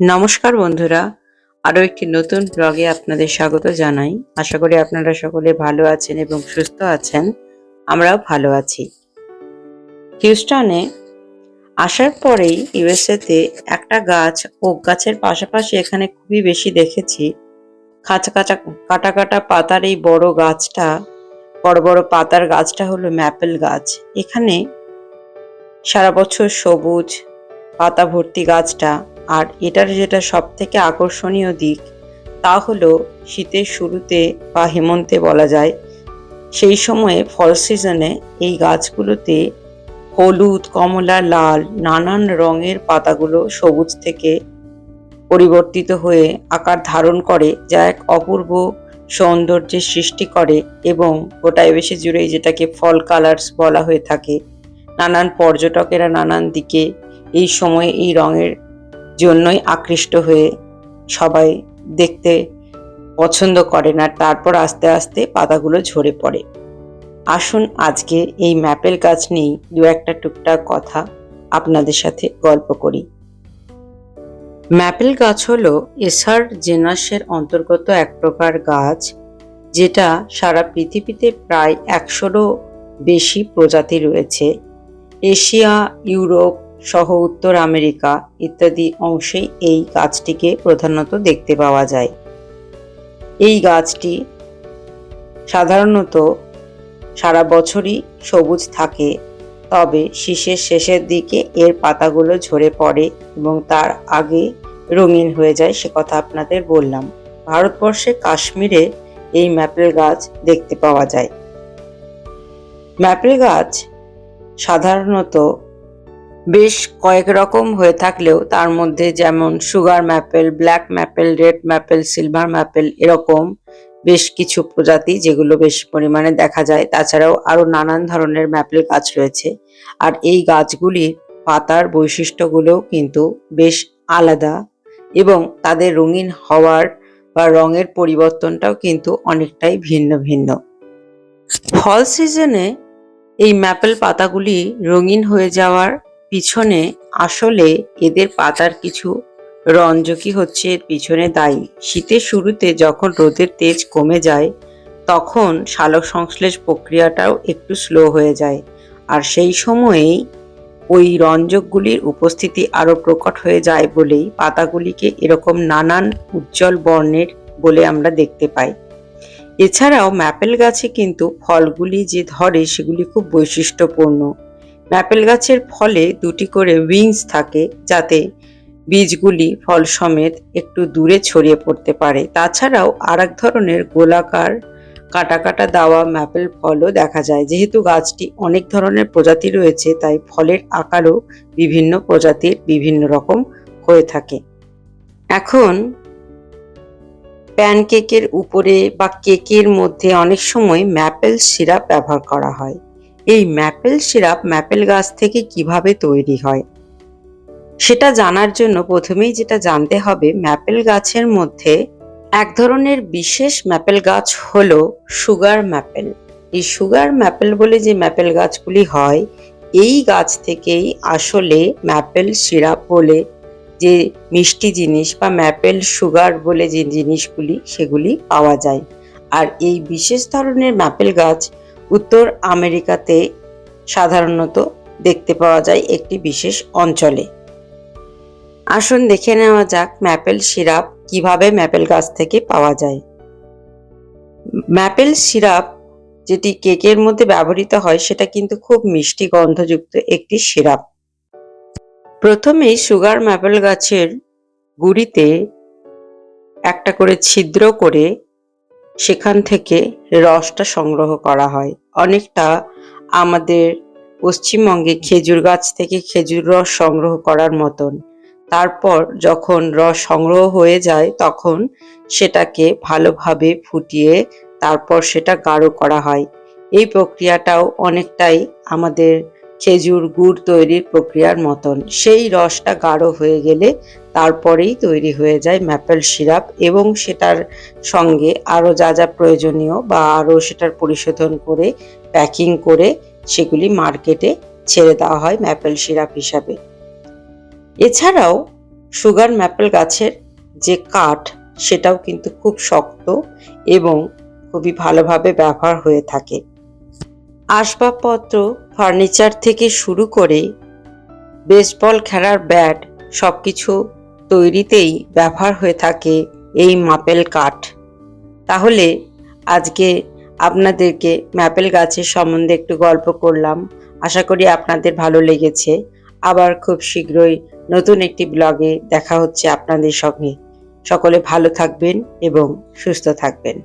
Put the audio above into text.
নমস্কার বন্ধুরা, আরও একটি নতুন ব্লগে আপনাদের স্বাগত জানাই। আশা করি আপনারা সকলে ভালো আছেন এবং সুস্থ আছেন, আমরাও ভালো আছি। হিউস্টনে আসার পরেই ইউএসএতে একটা গাছ ওক গাছের পাশাপাশি এখানে খুবই বেশি দেখেছি। খাঁচা কাঁচা কাটা কাটা পাতার এই বড় গাছটা, বড় বড় পাতার গাছটা হলো ম্যাপেল গাছ। এখানে সারা বছর সবুজ পাতা ভর্তি গাছটা আর এটার যেটা সব থেকে আকর্ষণীয় দিক, তা হলো শীতের শুরুতে বা হেমন্তে বলা যায়, সেই সময়ে ফল সিজনে এই গাছগুলোতে হলুদ, কমলা, লাল নানান রঙের পাতাগুলো সবুজ থেকে পরিবর্তিত হয়ে আকার ধারণ করে, যা এক অপূর্ব সৌন্দর্যের সৃষ্টি করে এবং গোটা এবেশে জুড়েই যেটাকে ফল কালার্স বলা হয়ে থাকে। নানান পর্যটকেরা নানান দিকে এই সময়ে এই রঙের জন্যই আকৃষ্ট হয়ে সবাই দেখতে পছন্দ করেন আর তারপর আস্তে আস্তে পাতাগুলো ঝরে পড়ে। আসুন, আজকে এই ম্যাপেল গাছ নিয়েই দু একটা টুকটাক কথা আপনাদের সাথে গল্প করি। ম্যাপেল গাছ হলো এসার জেনাসের অন্তর্গত এক প্রকার গাছ, যেটা সারা পৃথিবীতে প্রায় একশোরও বেশি প্রজাতি রয়েছে। এশিয়া, ইউরোপ সহ উত্তর আমেরিকা ইত্যাদি অংশেই এই গাছটিকে প্রধানত দেখতে পাওয়া যায়। এই গাছটি সাধারণত সারা বছরই সবুজ থাকে, তবে শীষের শেষের দিকে এর পাতাগুলো ঝরে পড়ে এবং তার আগে রঙিন হয়ে যায় সে কথা আপনাদের বললাম। ভারতবর্ষে কাশ্মীরে এই ম্যাপেল গাছ দেখতে পাওয়া যায়। ম্যাপেল গাছ সাধারণত বেশ কয়েক রকম হয়ে থাকলেও তার মধ্যে যেমন sugar maple, black maple, red maple, silver maple এরকম বেশ কিছু প্রজাতি যেগুলো বেশ পরিমাণে দেখা যায়। তাছাড়াও আরও নানান ধরনের ম্যাপেল গাছ রয়েছে। আর এই গাছগুলির পাতার বৈশিষ্ট্যগুলোও কিন্তু বেশ আলাদা এবং তাদের রঙিন হওয়ার বা রঙের পরিবর্তনটাও কিন্তু অনেকটাই ভিন্ন ভিন্ন। ফল সিজনে এই ম্যাপেল পাতাগুলি রঙিন হয়ে যাওয়ার পিছনে আসলে এদের পাতার কিছু রঞ্জকি হচ্ছে এর পিছনে দায়ী। শীতের শুরুতে যখন রোদের তেজ কমে যায়, তখন সালোক সংশ্লেষ প্রক্রিয়াটাও একটু স্লো হয়ে যায়। আর সেই সময়েই ওই রঞ্জকগুলির উপস্থিতি আরও প্রকট হয়ে যায় বলেই পাতাগুলিকে এরকম নানান উজ্জ্বল বর্ণের বলে আমরা দেখতে পাই। এছাড়াও ম্যাপেল গাছে কিন্তু ফলগুলি যে ধরে সেগুলি খুব বৈশিষ্ট্যপূর্ণ। ম্যাপেল গাছের ফলে দুটি করে উইংস থাকে যাতে বীজগুলি ফল সমেত একটু দূরে ছড়িয়ে পড়তে পারে। তাছাড়াও আর এক ধরনের গোলাকার কাটা কাটা দেওয়া ম্যাপেল ফলও দেখা যায়। যেহেতু গাছটি অনেক ধরনের প্রজাতি রয়েছে, তাই ফলের আকারও বিভিন্ন প্রজাতির বিভিন্ন রকম হয়ে থাকে। এখন প্যানকেকের উপরে বা কেকের মধ্যে অনেক সময় ম্যাপেল সিরাপ ব্যবহার করা হয়। এই ম্যাপেল সিরাপ ম্যাপেল গাছ থেকে কীভাবে তৈরি হয়? সেটা জানার জন্য প্রথমেই যেটা জানতে হবে, ম্যাপেল গাছের মধ্যে এক ধরনের বিশেষ ম্যাপেল গাছ হলো সুগার ম্যাপেল। এই সুগার ম্যাপেল বলে যে ম্যাপেল গাছগুলি হয়, এই গাছ থেকেই আসলে ম্যাপেল সিরাপ বলে যে মিষ্টি জিনিস বা ম্যাপেল সুগার বলে যে জিনিসগুলি সেগুলি পাওয়া যায়। আর এই বিশেষ ধরনের ম্যাপেল গাছ উত্তর আমেরিকাতে সাধারণত দেখতে পাওয়া যায় একটি বিশেষ অঞ্চলে। আসুন দেখে নেওয়া যাক ম্যাপেল সিরাপ কীভাবে ম্যাপেল গাছ থেকে পাওয়া যায়। ম্যাপেল সিরাপ যেটি কেকের মধ্যে ব্যবহৃত হয়, সেটা কিন্তু খুব মিষ্টি গন্ধযুক্ত একটি সিরাপ। প্রথমেই সুগার ম্যাপেল গাছের গুড়িতে একটা করে ছিদ্র করে সেখান থেকে রসটা সংগ্রহ করা হয়। অনেকটা আমাদের পশ্চিমবঙ্গে খেজুর গাছ থেকে খেজুর রস সংগ্রহ করার মতন। তারপর যখন রস সংগ্রহ হয়ে যায়, তখন সেটাকে ভালোভাবে ফুটিয়ে তারপর সেটা গাঢ় করা হয়। এই প্রক্রিয়াটাও অনেকটাই আমাদের খেজুর গুড় তৈরির প্রক্রিয়ার মতন। সেই রসটা গাঢ় হয়ে গেলে তারপরেই তৈরি হয়ে যায় ম্যাপেল সিরাপ এবং সেটার সঙ্গে আরও যা যা প্রয়োজনীয় বা আরও সেটার পরিশোধন করে, প্যাকিং করে সেগুলি মার্কেটে ছেড়ে দেওয়া হয় ম্যাপেল সিরাপ হিসাবে। এছাড়াও সুগার ম্যাপেল গাছের যে কাঠ, সেটাও কিন্তু খুব শক্ত এবং খুবই ভালোভাবে ব্যবহার হয়ে থাকে। আসবাবপত্র, ফার্নিচার থেকে শুরু করে বেসবল খেলার ব্যাট সব কিছু তৈরিতেই ব্যবহার হয়ে থাকে এই মাপেল কাঠ। তাহলে আজকে আপনাদেরকে ম্যাপেল গাছের সম্বন্ধে একটু গল্প করলাম। আশা করি আপনাদের ভালো লেগেছে। আবার খুব শীঘ্রই নতুন একটি ব্লগে দেখা হচ্ছে আপনাদের সঙ্গে। সকলে ভালো থাকবেন এবং সুস্থ থাকবেন।